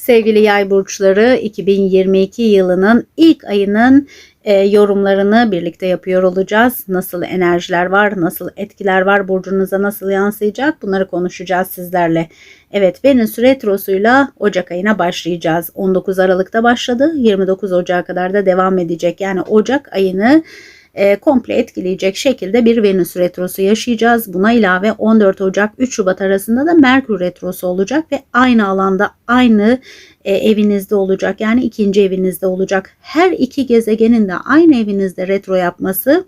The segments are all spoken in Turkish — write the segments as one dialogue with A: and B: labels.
A: Sevgili yay burçları 2022 yılının ilk ayının e, yorumlarını birlikte yapıyor olacağız. Nasıl enerjiler var, nasıl etkiler var, burcunuza nasıl yansıyacak bunları konuşacağız sizlerle. Evet Venüs retrosuyla Ocak ayına başlayacağız. 19 Aralık'ta başladı, 29 Ocak'a kadar da devam edecek. Yani Ocak ayını e, komple etkileyecek şekilde bir Venüs retrosu yaşayacağız. Buna ilave 14 Ocak 3 Şubat arasında da Merkür retrosu olacak ve aynı alanda aynı e, evinizde olacak. Yani ikinci evinizde olacak. Her iki gezegenin de aynı evinizde retro yapması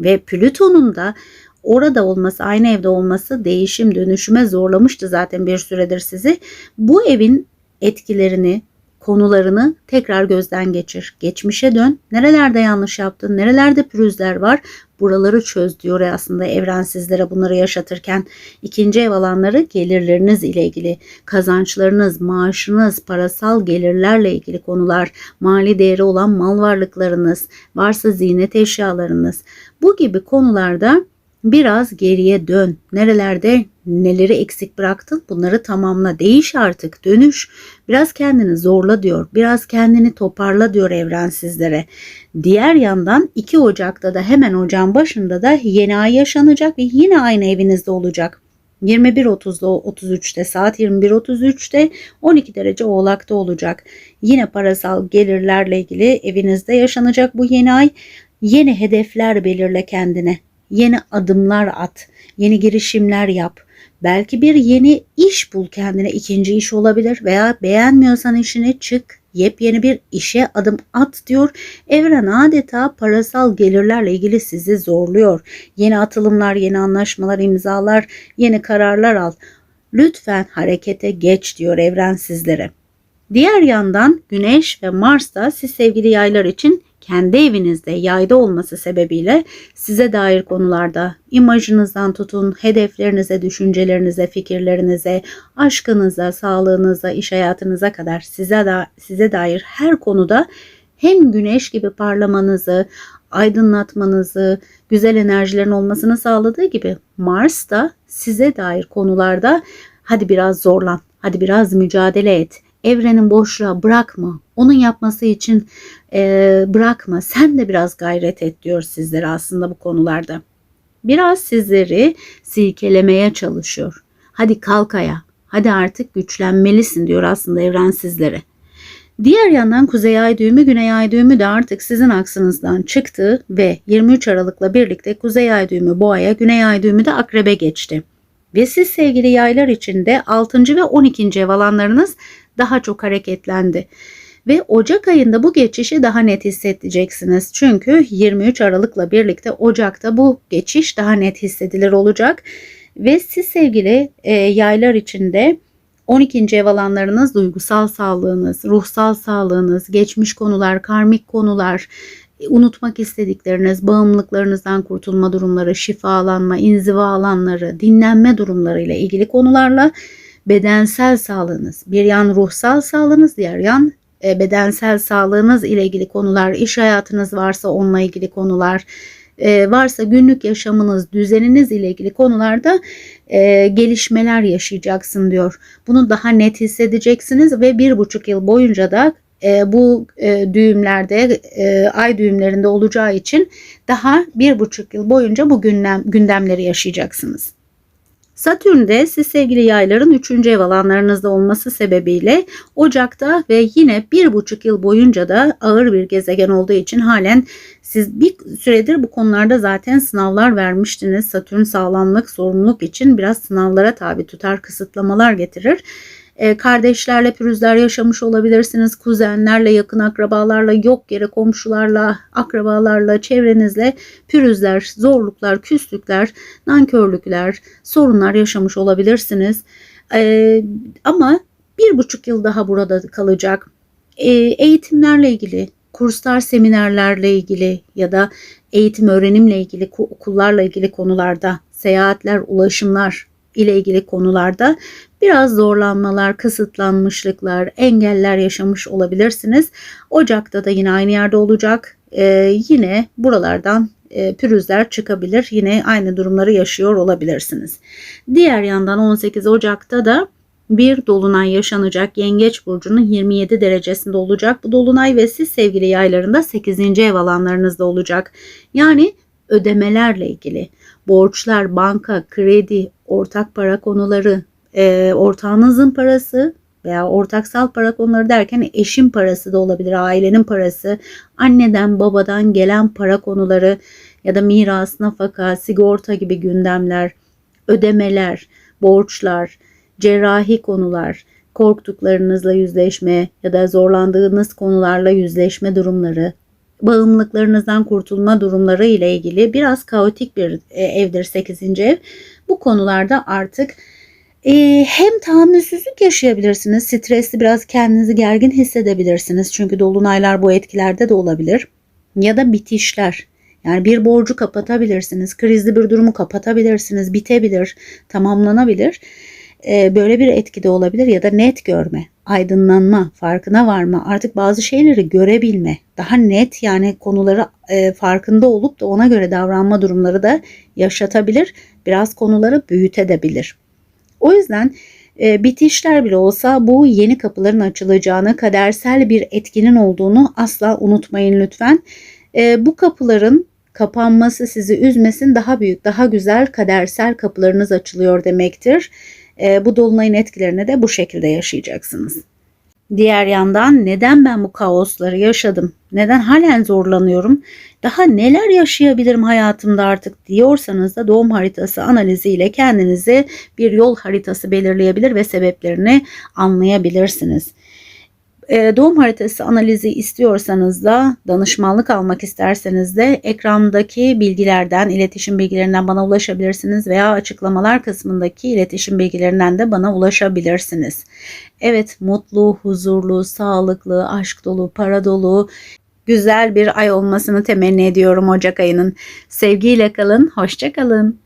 A: ve Plüton'un da orada olması, aynı evde olması değişim, dönüşüme zorlamıştı zaten bir süredir sizi. Bu evin etkilerini, konularını tekrar gözden geçir. Geçmişe dön. Nerelerde yanlış yaptın? Nerelerde pürüzler var? Buraları çöz diyor aslında evren sizlere bunları yaşatırken. ikinci ev alanları gelirleriniz ile ilgili. Kazançlarınız, maaşınız, parasal gelirlerle ilgili konular. Mali değeri olan mal varlıklarınız, varsa ziynet eşyalarınız. Bu gibi konularda Biraz geriye dön. Nerelerde neleri eksik bıraktın bunları tamamla. Değiş artık dönüş. Biraz kendini zorla diyor. Biraz kendini toparla diyor evren sizlere. Diğer yandan 2 Ocak'ta da hemen ocağın başında da yeni ay yaşanacak ve yine aynı evinizde olacak. 21.30'da 33'te saat 21.33'te 12 derece oğlakta olacak. Yine parasal gelirlerle ilgili evinizde yaşanacak bu yeni ay. Yeni hedefler belirle kendine yeni adımlar at, yeni girişimler yap. Belki bir yeni iş bul kendine ikinci iş olabilir veya beğenmiyorsan işini çık yepyeni bir işe adım at diyor. Evren adeta parasal gelirlerle ilgili sizi zorluyor. Yeni atılımlar, yeni anlaşmalar, imzalar, yeni kararlar al. Lütfen harekete geç diyor evren sizlere. Diğer yandan Güneş ve Mars da siz sevgili yaylar için kendi evinizde yayda olması sebebiyle size dair konularda imajınızdan tutun hedeflerinize, düşüncelerinize, fikirlerinize, aşkınıza, sağlığınıza, iş hayatınıza kadar size da size dair her konuda hem güneş gibi parlamanızı, aydınlatmanızı, güzel enerjilerin olmasını sağladığı gibi Mars da size dair konularda hadi biraz zorlan, hadi biraz mücadele et evrenin boşluğa bırakma. Onun yapması için e, bırakma. Sen de biraz gayret et diyor sizlere aslında bu konularda. Biraz sizleri silkelemeye çalışıyor. Hadi kalk aya. Hadi artık güçlenmelisin diyor aslında evren sizlere. Diğer yandan kuzey ay düğümü, güney ay düğümü de artık sizin aksınızdan çıktı ve 23 Aralık'la birlikte kuzey ay düğümü boğaya, güney ay düğümü de akrebe geçti. Ve siz sevgili yaylar için de 6. ve 12. ev alanlarınız daha çok hareketlendi. Ve Ocak ayında bu geçişi daha net hissedeceksiniz. Çünkü 23 Aralık'la birlikte Ocak'ta bu geçiş daha net hissedilir olacak. Ve siz sevgili e, yaylar içinde 12. ev alanlarınız duygusal sağlığınız, ruhsal sağlığınız, geçmiş konular, karmik konular, unutmak istedikleriniz, bağımlılıklarınızdan kurtulma durumları, şifalanma, inziva alanları, dinlenme durumları ile ilgili konularla bedensel sağlığınız, bir yan ruhsal sağlığınız, diğer yan e, bedensel sağlığınız ile ilgili konular, iş hayatınız varsa onunla ilgili konular, e, varsa günlük yaşamınız, düzeniniz ile ilgili konularda e, gelişmeler yaşayacaksın diyor. Bunu daha net hissedeceksiniz ve bir buçuk yıl boyunca da e, bu e, düğümlerde e, ay düğümlerinde olacağı için daha bir buçuk yıl boyunca bu gündem, gündemleri yaşayacaksınız. Satürn de siz sevgili yayların 3. ev alanlarınızda olması sebebiyle Ocak'ta ve yine bir buçuk yıl boyunca da ağır bir gezegen olduğu için halen siz bir süredir bu konularda zaten sınavlar vermiştiniz. Satürn sağlamlık, sorumluluk için biraz sınavlara tabi tutar, kısıtlamalar getirir. E, kardeşlerle pürüzler yaşamış olabilirsiniz. Kuzenlerle, yakın akrabalarla, yok yere komşularla, akrabalarla, çevrenizle pürüzler, zorluklar, küslükler, nankörlükler, sorunlar yaşamış olabilirsiniz. E, ama bir buçuk yıl daha burada kalacak. E, eğitimlerle ilgili, kurslar, seminerlerle ilgili ya da eğitim öğrenimle ilgili, okullarla ilgili konularda, seyahatler, ulaşımlar, ile ilgili konularda biraz zorlanmalar, kısıtlanmışlıklar, engeller yaşamış olabilirsiniz. Ocak'ta da yine aynı yerde olacak. Ee, yine buralardan e, pürüzler çıkabilir. Yine aynı durumları yaşıyor olabilirsiniz. Diğer yandan 18 Ocak'ta da bir dolunay yaşanacak. Yengeç burcunun 27 derecesinde olacak. Bu dolunay ve siz sevgili yaylarında 8. ev alanlarınızda olacak. Yani ödemelerle ilgili borçlar, banka, kredi, ortak para konuları, e, ortağınızın parası veya ortaksal para konuları derken eşin parası da olabilir, ailenin parası, anneden babadan gelen para konuları ya da miras, nafaka, sigorta gibi gündemler, ödemeler, borçlar, cerrahi konular, korktuklarınızla yüzleşme ya da zorlandığınız konularla yüzleşme durumları, bağımlılıklarınızdan kurtulma durumları ile ilgili biraz kaotik bir e, evdir 8. ev. Bu konularda artık e, hem tahammülsüzlük yaşayabilirsiniz, stresli biraz kendinizi gergin hissedebilirsiniz. Çünkü dolunaylar bu etkilerde de olabilir. Ya da bitişler. Yani bir borcu kapatabilirsiniz, krizli bir durumu kapatabilirsiniz, bitebilir, tamamlanabilir. E, böyle bir etki de olabilir ya da net görme, aydınlanma, farkına varma, artık bazı şeyleri görebilme, daha net yani konuları e, farkında olup da ona göre davranma durumları da yaşatabilir. Biraz konuları büyütebilir. O yüzden e, bitişler bile olsa bu yeni kapıların açılacağını, kadersel bir etkinin olduğunu asla unutmayın lütfen. E, bu kapıların kapanması sizi üzmesin daha büyük, daha güzel kadersel kapılarınız açılıyor demektir. E, bu dolunayın etkilerini de bu şekilde yaşayacaksınız. Diğer yandan neden ben bu kaosları yaşadım? Neden halen zorlanıyorum? Daha neler yaşayabilirim hayatımda artık diyorsanız da doğum haritası analiziyle kendinize bir yol haritası belirleyebilir ve sebeplerini anlayabilirsiniz. Ee, doğum haritası analizi istiyorsanız da danışmanlık almak isterseniz de ekrandaki bilgilerden, iletişim bilgilerinden bana ulaşabilirsiniz veya açıklamalar kısmındaki iletişim bilgilerinden de bana ulaşabilirsiniz. Evet, mutlu, huzurlu, sağlıklı, aşk dolu, para dolu, güzel bir ay olmasını temenni ediyorum Ocak ayının. Sevgiyle kalın, hoşça kalın.